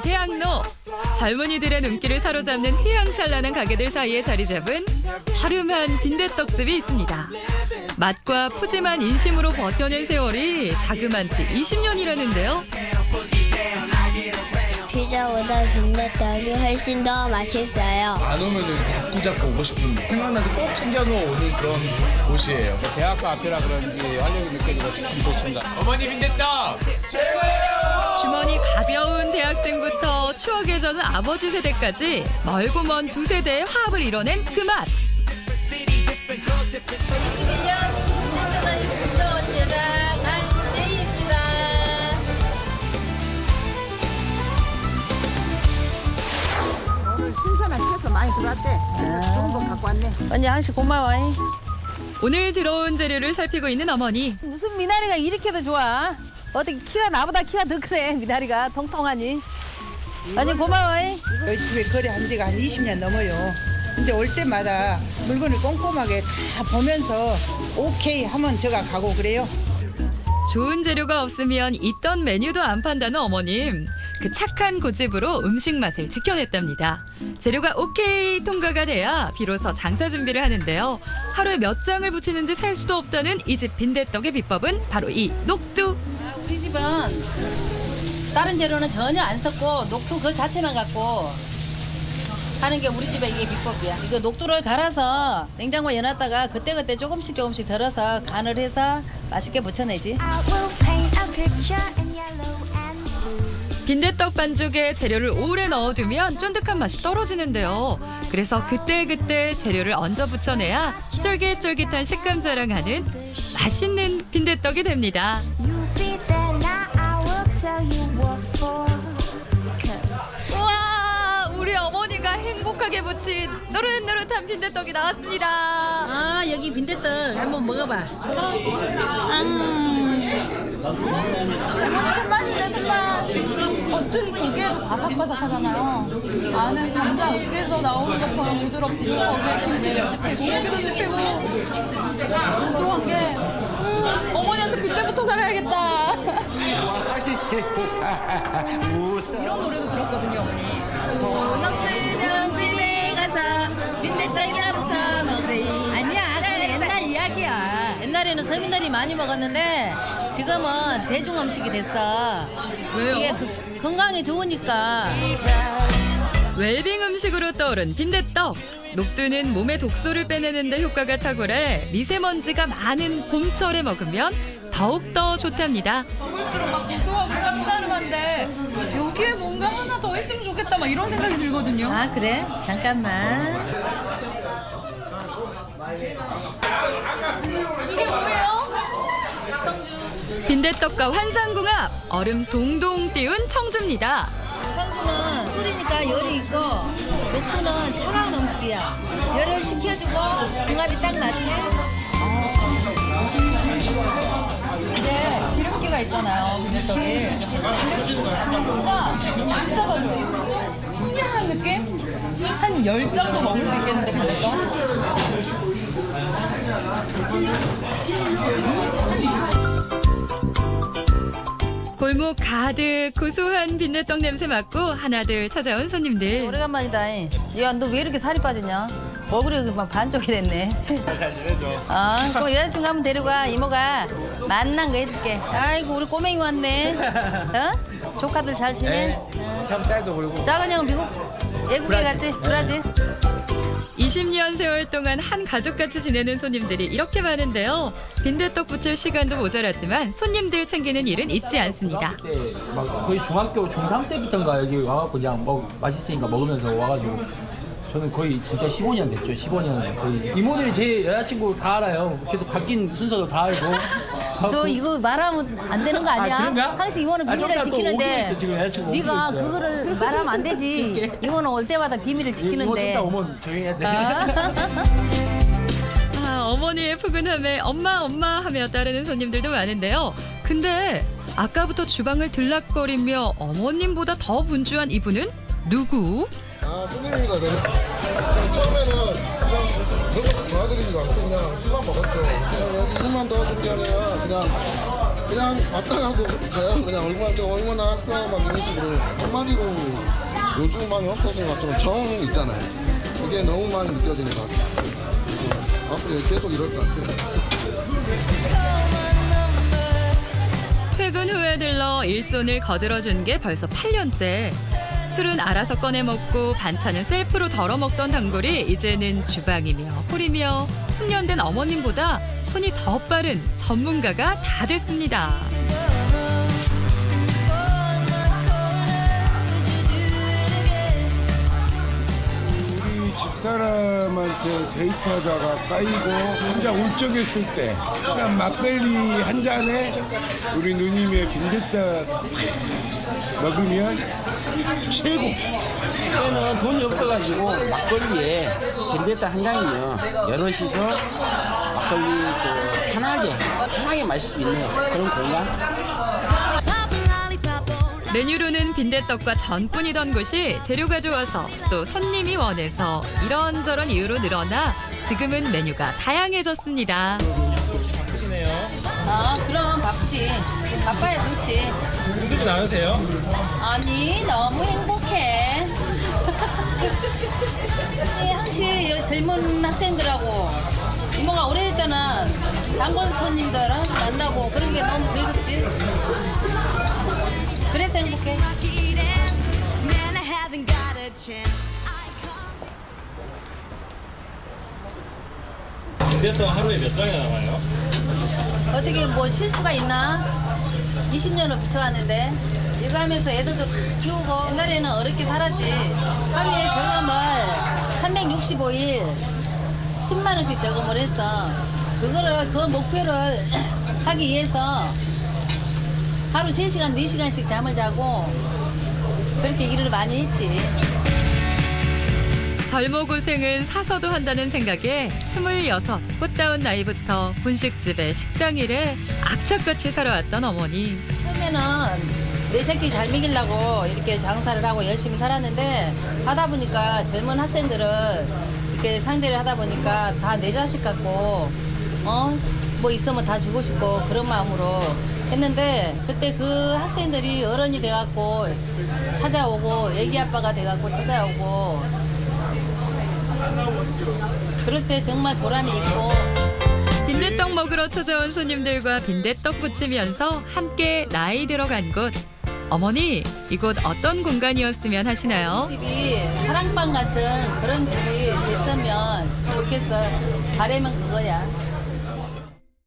대학로 젊은이들의 눈길을 사로잡는 휘황찬란한 가게들 사이에 자리 잡은 화름한 빈대떡집이 있습니다. 맛과 푸짐한 인심으로 버텨낸 세월이 자그만치 20년이라는데요. 피자보다 빈대떡이 훨씬 더 맛있어요. 안 오면은 자꾸 자꾸 오고 싶은 생각나서 꼭 챙겨 놓은 그런 곳이에요. 대학가 앞이라 그런지 활력이 느껴지고 참 좋습니다. 어머니 빈대떡! 주머니 가벼운 대학생부터 추억에 젖은 아버지 세대까지 멀고 먼 두 세대의 화합을 이뤄낸 그 맛. 21년 빈대떡을 붙여온 여자 강재희입니다. 오늘 신선한 채소 많이 들어왔대. 좋은 거 갖고 왔네. 언니 한식 고마워. 오늘 들어온 재료를 살피고 있는 어머니. 무슨 미나리가 이렇게도 좋아? 어떻게 키가 나보다 키가 더 크네 미나리가 통통하니. 언니 고마워. 저희 집에 거래 한 지가 한 20년 넘어요. 근데 올 때마다 물건을 꼼꼼하게 다 보면서 오케이 하면 제가 가고 그래요. 좋은 재료가 없으면 있던 메뉴도 안 판다는 어머님. 그 착한 고집으로 음식 맛을 지켜냈답니다. 재료가 오케이 통과가 돼야 비로소 장사 준비를 하는데요. 하루에 몇 장을 부치는지 살 수도 없다는 이 집 빈대떡의 비법은 바로 이 녹두. 우리 집은 다른 재료는 전혀 안 섞고 녹두 그 자체만 갖고 하는 게 우리 집의 이게 비법이야. 이거 녹두를 갈아서 냉장고에 넣어놨다가 그때그때 조금씩 조금씩 덜어서 간을 해서 맛있게 무쳐내지. I will paint a picture in yellow and blue. 빈대떡 반죽에 재료를 오래 넣어두면 쫀득한 맛이 떨어지는데요. 그래서 그때그때 재료를 얹어 붙여내야 쫄깃쫄깃한 식감 자랑하는 맛있는 빈대떡이 됩니다. 우와 우리 어머니가 행복하게 부친 노릇노릇한 빈대떡이 나왔습니다. 아 여기 빈대떡 한번 먹어봐. 어머니 손맛인데 손맛. 겉은 고기에도 바삭바삭하잖아요. 안은 감자 으깨서 나오는 것처럼 부드럽고 거기에 김치도 씹히고 고기도 씹히고 고소한 게 어머니한테 빈대부터 살아야겠다. 이런 노래도 들었거든요 어머니. 돈 없으면 집에 가서 빈대떡이나부터 먹으리. 아니야, 그건 옛날 이야기야. 옛날에는 서민들이 많이 먹었는데 지금은 대중 음식이 됐어. 왜요? 이게 그- 건강에 좋으니까. 웰빙 음식으로 떠오른 빈대떡. 녹두는 몸의 독소를 빼내는 데 효과가 탁월해 미세먼지가 많은 봄철에 먹으면 더욱더 좋답니다. 먹을수록 막 고소하고 쌉싸름한데 여기에 뭔가 하나 더 있으면 좋겠다 막 이런 생각이 들거든요. 아 그래? 잠깐만. 이게 뭐예요? 빈대떡과 환상궁합, 얼음 동동 띄운 청주입니다. 청주는 술이니까 열이 있고 녹두는 차가운 음식이야. 열을 식혀주고 궁합이 딱 맞지? 이게 기름기가 있잖아요, 빈대떡이. 기름기가 쫙 잡아줘요. 청량한 느낌? 한 열장도 먹을 수 있겠는데, 빈대떡? 골목 가득 고소한 빈대떡 냄새 맡고 하나둘 찾아온 손님들. 오래간만이다. 야 너 왜 이렇게 살이 빠졌냐? 얼굴이 막 반쪽이 됐네. 아, 그럼 여자친구 한번 데려가 이모가 만난 거 해줄게. 아이고 우리 꼬맹이 왔네. 어? 조카들 잘 지내? 형 딸도 그러고 작은 형 미국 외국에 갔지? 브라질? 20년 세월 동안 한 가족같이 지내는 손님들이 이렇게 많은데요. 빈대떡 부칠 시간도 모자라지만 손님들 챙기는 일은 잊지 않습니다. 그때 막 거의 중학교 중3 때부터인가 여기 와갖고 그냥 먹 맛있으니까 먹으면서 와가지고 저는 거의 진짜 15년 됐죠 15년 거의 이모들이 제 여자친구 다 알아요 계속 바뀐 순서도 다 알고 너 이거 말하면 안 되는 거 아니야? 아, 그런가? 항상 이모는 아, 좀 비밀을 또 오기로 지키는데 했어, 지금 여자친구 오기로 네가 했어요. 그거를 말하면 안 되지. 이모는 올 때마다 비밀을 지키는데. 이따 오면 조용히 해야 돼 아, 어머니의 푸근함에 엄마 엄마 하며 따르는 손님들도 많은데요. 근데 아까부터 주방을 들락거리며 어머님보다 더 분주한 이분은 누구? 아, 손님입니다. 네. 그냥 처음에는 그냥 너무 도와드리지도 않고 그냥 술만 먹었죠. 그냥 도와준 게 아니라 그냥 그냥 왔다 가도 가요. 그냥 얼마 저 얼마 나왔어 막 이런 식으로 한마디로 요즘 많이 없어진 것 같지만 정 있잖아요. 그게 너무 많이 느껴지는 것 같아요. 그리고 앞으로 계속 이럴 것 같아요. 퇴근 후에 들러 일손을 거들어준 게 벌써 8년째. 술은 알아서 꺼내 먹고 반찬은 셀프로 덜어 먹던 단골이 이제는 주방이며 홀이며 숙련된 어머님보다 손이 더 빠른 전문가가 다 됐습니다. 우리 집사람한테 데이트하다가 까이고 혼자 울적했을 때 그냥 막걸리 한 잔에 우리 누님의 빈대떡 먹으면 최고. 그때는 돈이 없어가지고 막걸리에 빈대떡 한 장이면 여럿이서 막걸리 또 편하게 편하게 마실 수 있는 그런 공간 메뉴로는 빈대떡과 전뿐이던 곳이 재료가 좋아서 또 손님이 원해서 이런저런 이유로 늘어나 지금은 메뉴가 다양해졌습니다. 아 그럼 바쁘지. 바빠야 좋지. 힘들진 않으세요? 아니 너무 행복해. 이 항시 이 젊은 학생들하고 이모가 오래 했잖아. 단골 손님들 항시 만나고 그런 게 너무 즐겁지. 그래서 행복해. 빈대떡 하루에 몇 장이나 나와요? 어떻게 뭐 실수가 있나? 20년을 붙여왔는데 이거 하면서 애들도 다 키우고 옛날에는 어렵게 살았지. 하루에 저금을 365일 10만 원씩 저금을 했어. 그거를 그 목표를 하기 위해서 하루 3시간 4시간씩 잠을 자고 그렇게 일을 많이 했지 젊어 고생은 사서도 한다는 생각에 스물여섯 꽃다운 나이부터 분식집에 식당 일에 악착같이 살아왔던 어머니. 처음에는 내 새끼 잘 먹이려고 이렇게 장사를 하고 열심히 살았는데 하다 보니까 젊은 학생들을 이렇게 상대를 하다 보니까 다 내 자식 같고 어 뭐 있으면 다 주고 싶고 그런 마음으로 했는데 그때 그 학생들이 어른이 돼갖고 찾아오고 애기 아빠가 돼갖고 찾아오고 그럴 때 정말 보람이 있고 빈대떡 먹으러 찾아온 손님들과 빈대떡 부치면서 함께 나이 들어간 곳. 어머니, 이곳 어떤 공간이었으면 하시나요? 집이 사랑방 같은 그런 집이 됐으면 좋겠어. 바람은 그거야.